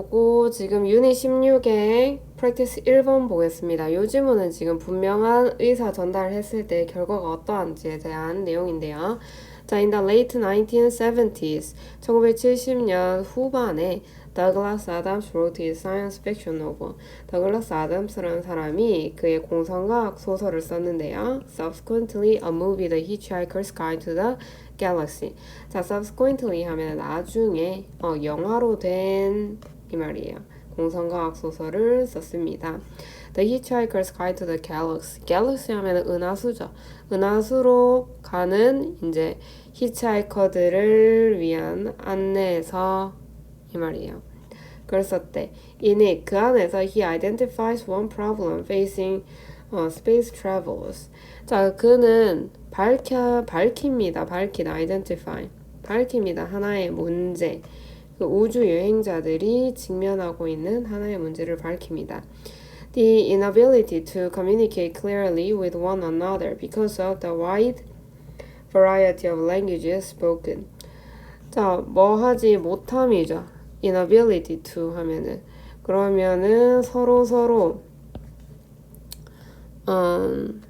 요거 지금 유닛 16의 프랙티스 1번 보겠습니다. 요 지문은 지금 분명한 의사 전달을 했을 때 결과가 어떠한지에 대한 내용인데요. 자, in the late 1970s, 1970년 후반에 Douglas Adams wrote his science fiction novel. 더글라스 아담스라는 사람이 그의 공상과학 소설을 썼는데요. Subsequently, a movie, The Hitchhiker's Guide to the Galaxy. 자, subsequently 하면 나중에 어, 영화로 된 이 말이에요. 공상과학 소설을 썼습니다. The Hitchhiker's Guide to the Galaxy. Galaxy 하면 은하수죠. 은하수로 가는 이제 히치하이커들을 위한 안내서 이 말이에요. 그걸 썼대. In it, 그 안에서 he identifies one problem facing 어, space travelers. 자, 그는 밝혀, 밝힙니다. 밝히다, identify. 밝힙니다. 하나의 문제. 그 우주 여행자들이 직면하고 있는 하나의 문제를 밝힙니다. The inability to communicate clearly with one another because of the wide variety of languages spoken. 자, 뭐 하지 못함이죠. inability to 하면은 그러면은 서로 서로 음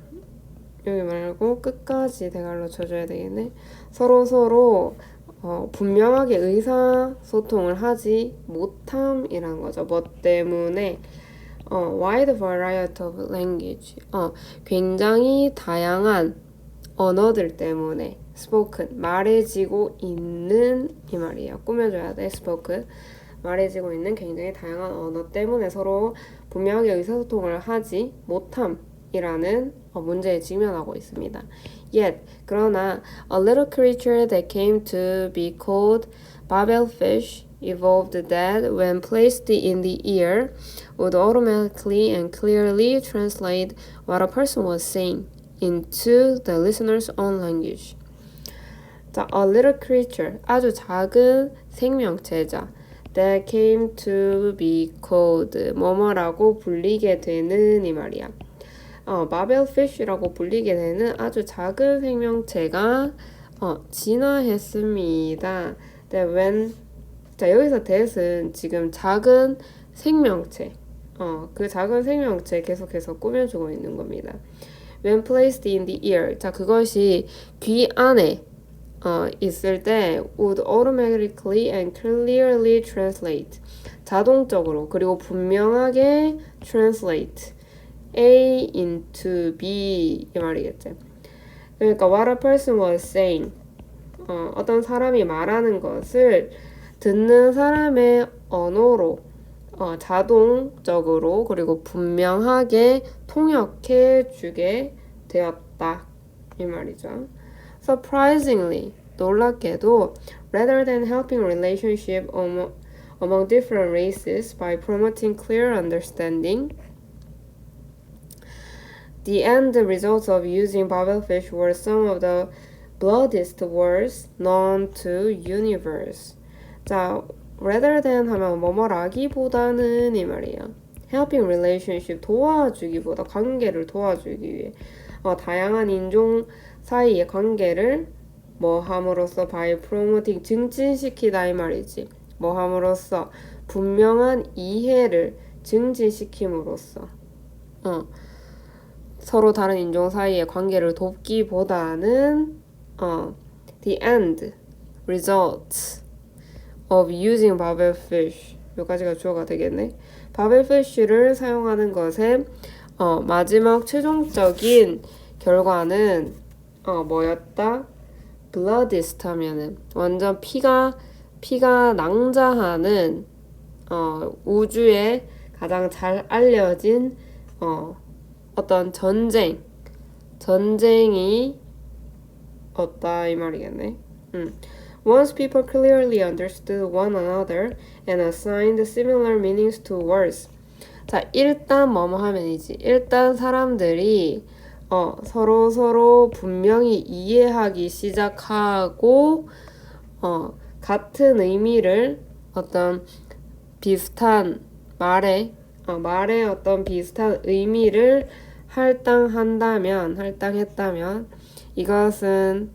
여기 말고 끝까지 대갈로 쳐줘야 되겠네. 서로 서로 어, 분명하게 의사소통을 하지 못함이란 거죠. 뭐 때문에 어, wide variety of language 어, 굉장히 다양한 언어들 때문에 spoken 말해지고 있는 이 말이에요. 꾸며줘야 돼 spoken 말해지고 있는 굉장히 다양한 언어 때문에 서로 분명하게 의사소통을 하지 못함 이라는 어, 문제에 직면하고 있습니다. Yet 그러나 a little creature that came to be called babelfish evolved that when placed in the ear would automatically and clearly translate what a person was saying into the listener's own language. 자, a little creature, 아주 작은 생명체자. that came to be called, 뭐뭐라고 불리게 되는 이 말이야. 어, 마벨피쉬라고 불리게 되는 아주 작은 생명체가 어, 진화했습니다. that when, 자, 여기서 that은 지금 작은 생명체, 어, 그 작은 생명체 계속해서 꾸며주고 있는 겁니다. when placed in the ear. 자, 그것이 귀 안에 어, 있을 때 would automatically and clearly translate. 자동적으로 그리고 분명하게 translate. A into B 이 말이겠지. 그러니까 what a person was saying. 어, 어떤 사람이 말하는 것을 듣는 사람의 언어로 어, 자동적으로 그리고 분명하게 통역해 주게 되었다. 이 말이죠. Surprisingly, 놀랍게도, rather than helping relationship among, among different races by promoting clear understanding, the end results of using Babelfish were some of the bloodiest words known to universe. 자, rather than 하면 뭐뭐라기보다는 이 말이에요. helping relationship 도와주기보다 관계를 도와주기 위해 어, 다양한 인종 사이의 관계를 뭐 함으로써 by promoting 증진시키다 이 말이지. 뭐 함으로써 분명한 이해를 증진시킴으로써 어, 서로 다른 인종 사이의 관계를 돕기보다는 어, the end result of using babelfish 여기까지가 주어가 되겠네. 바벨 피쉬를 사용하는 것의 어, 마지막 최종적인 결과는 어, 뭐였다? bloodist 하면은 완전 피가 피가 낭자하는 어, 우주에 가장 잘 알려진 어, 어떤 전쟁 전쟁이 없다 이 말이겠네. 음. Once people clearly understood one another and assigned similar meanings to words. 자, 일단 뭐뭐 하면이지. 일단 사람들이 어, 서로 서로 분명히 이해하기 시작하고 어, 같은 의미를 어떤 비슷한 말에 어, 말에 어떤 비슷한 의미를 할당한다면 할당했다면 이것은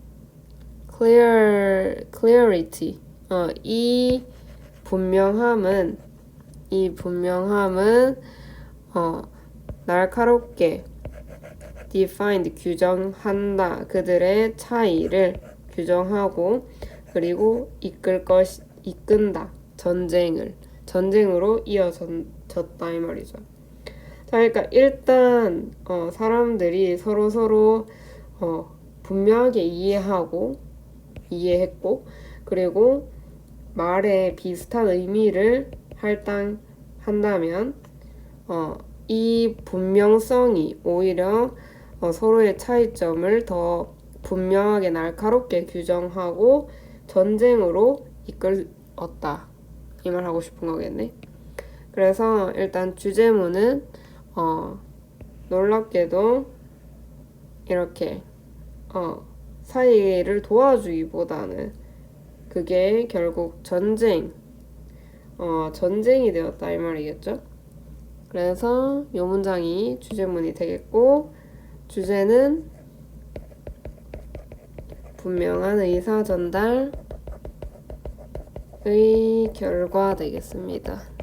clear clarity 어, 이 분명함은 이 분명함은 어, 날카롭게 defined 규정한다. 그들의 차이를 규정하고 그리고 이끌 것 이끈다. 전쟁을 전쟁으로 이어졌다 이 말이죠. 자, 그러니까 일단 어, 사람들이 서로 서로 어, 분명하게 이해하고 이해했고 그리고 말에 비슷한 의미를 할당한다면 어, 이 분명성이 오히려 어, 서로의 차이점을 더 분명하게 날카롭게 규정하고 전쟁으로 이끌었다 이 말 하고 싶은 거겠네. 그래서 일단 주제문은 어, 놀랍게도 이렇게 어, 사이를 도와주기보다는 그게 결국 전쟁, 어, 전쟁이 되었다 이 말이겠죠. 그래서 이 문장이 주제문이 되겠고 주제는 분명한 의사 전달의 결과 되겠습니다.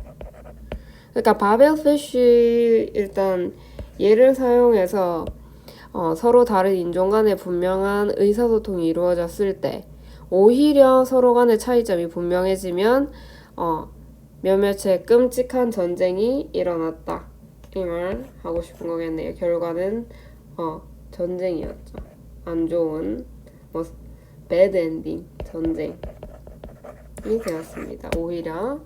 그러니까 바벨 피쉬 일단 얘를 사용해서 어, 서로 다른 인종 간의 분명한 의사소통이 이루어졌을 때 오히려 서로 간의 차이점이 분명해지면 어, 몇몇의 끔찍한 전쟁이 일어났다. 이 말 하고 싶은 거겠네요. 결과는 어, 전쟁이었죠. 안 좋은 뭐 배드 엔딩 전쟁이 되었습니다. 오히려